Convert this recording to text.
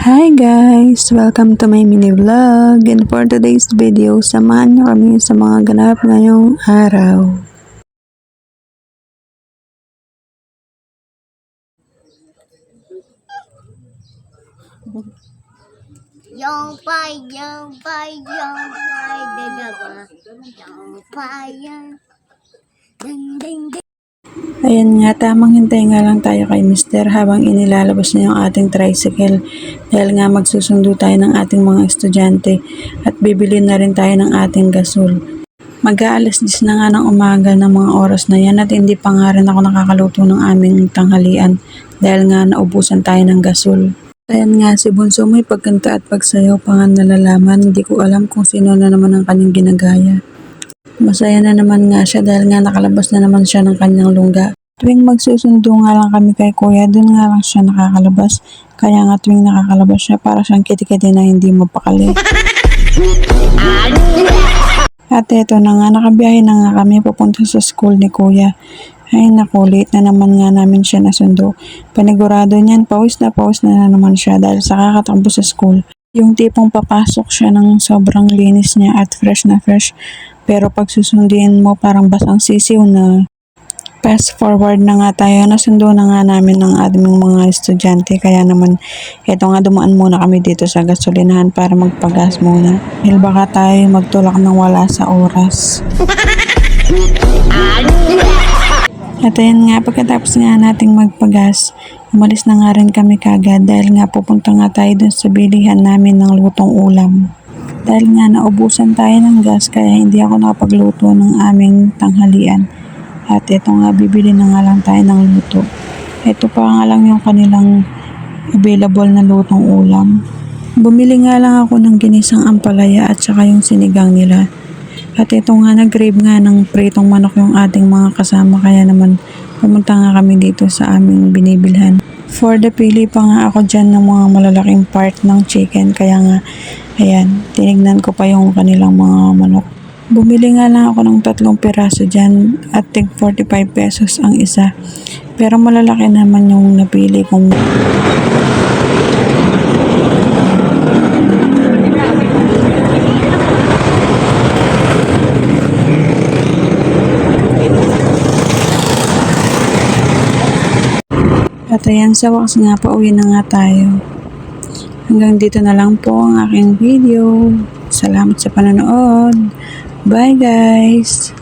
Hi guys! Welcome to my mini vlog and for today's video, samahan niyo kami sa mga ganap ngayong araw. Yung pa, yung pa, yung pa, dalawa. Yung pa, yung... Ding, ding, ding. Ayan nga, tamang hintay nga lang tayo kay Mister habang inilalabas niya yung ating tricycle dahil nga magsusundo tayo ng ating mga estudyante at bibili na rin tayo ng ating gasol. Mag-aalas 10 na nga ng umaga ng mga oras na yan at hindi pa nga rin ako nakakaluto ng aming tanghalian dahil nga naubusan tayo ng gasol. Ayan nga, si Bunso may pagkanta at pagsayaw pa nga nalalaman. Hindi ko alam kung sino na naman ang kanyang ginagaya. Masaya na naman nga siya dahil nga nakalabas na naman siya ng kanyang lungga. Tuwing magsusundo nga lang kami kay kuya, dun nga lang siya nakakalabas. Kaya nga tuwing nakakalabas siya, para siyang kitikiti na hindi mapakali. At eto na nga, nakabiyahe na nga kami papunta sa school ni kuya. Ay naku, late na naman nga namin siya nasundo. Panigurado niyan, pawis na pawis na, na naman siya dahil sa kakatakbo sa school. Yung tipong papasok siya ng sobrang linis niya at fresh na fresh. Pero pag susundin mo parang basang sisiw na. Fast forward na nga tayo, nasundo na nga namin ng aming mga estudyante. Kaya naman, eto nga dumaan muna kami dito sa gasolinahan para magpagas muna. Dahil baka tayo magtulak ng wala sa oras. At ayan nga, pagkatapos nga nating magpagas, umalis na nga rin kami kagad dahil nga pupunta nga tayo dun sa bilihan namin ng lutong ulam. Dahil nga naubusan tayo ng gas kaya hindi ako nakapagluto ng aming tanghalian. At ito nga, bibili na nga lang tayo ng luto. Ito pa nga lang yung kanilang available na lutong ulam. Bumili nga lang ako ng ginisang ampalaya at saka yung sinigang nila. At ito nga, nag-grave nga ng pritong manok yung ating mga kasama kaya naman pumunta nga kami dito sa aming binibilhan. For the pili pa nga ako dyan ng mga malalaking part ng chicken kaya nga, ayan, tinignan ko pa yung kanilang mga manok. Bumili nga lang ako ng tatlong piraso dyan at tig 45 pesos ang isa. Pero malalaki naman yung napili kong At ayan, sa wakas nga pa, uwi na nga tayo. Hanggang dito na lang po ang aking video. Salamat sa panonood. Bye guys!